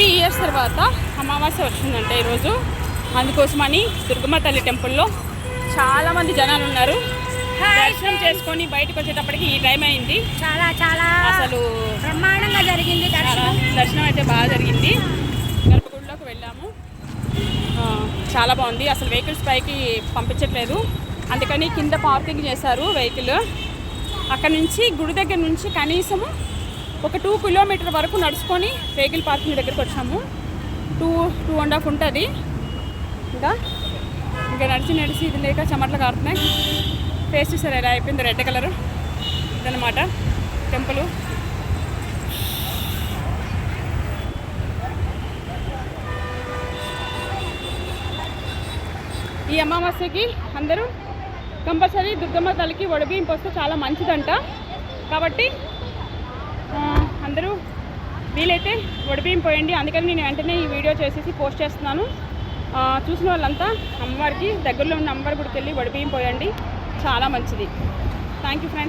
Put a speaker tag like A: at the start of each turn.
A: Fifty years తర్వాత అమావాస్య వచ్చిందంట ఈరోజు. అందుకోసమని దుర్గమ్మ తల్లి టెంపుల్లో చాలామంది జనాలు ఉన్నారు. దర్శనం చేసుకొని బయటకు వచ్చేటప్పటికి ఈ టైం అయింది.
B: చాలా చాలా
A: అసలు
B: బ్రహ్మాండంగా జరిగింది దర్శనం.
A: అయితే బాగా జరిగింది. గర్భగుడిలోకి వెళ్ళాము. చాలా బాగుంది. అసలు వెహికల్స్ పైకి పంపించట్లేదు. అందుకని కింద పార్కింగ్ చేశారు వెహికల్ అక్కడ నుంచి గుడి దగ్గర నుంచి కనీసము ఒక టూ కిలోమీటర్ వరకు నడుచుకొని వెహికల్ పార్కింగ్ దగ్గరికి వచ్చాము. టూ టూ అండ్ హాఫ్ ఉంటుంది. ఇంకా ఇంకా నడిచి నడిచి ఇది లేక చెమట్లు కారుతున్నాయి ఫేస్ చూసారు ఎలా అయిపోయింది రెడ్ కలర్. ఇదన్నమాట టెంపుల్. ఈ అమావాస్యకి అందరూ కంపల్సరీ దుర్గమ్మ తల్లికి వడబియ్యం వస్తే చాలా మంచిదంట. కాబట్టి వీలైతే వడబియ్యం పోయండి. అందుకని నేను వెంటనే ఈ వీడియో చేసేసి పోస్ట్ చేస్తున్నాను. చూసిన వాళ్ళంతా అమ్మవారికి దగ్గరలో ఉన్న అమ్మవారి గుడికి వెళ్ళి వడబియ్యం పోయండి. చాలా మంచిది. Thank you friends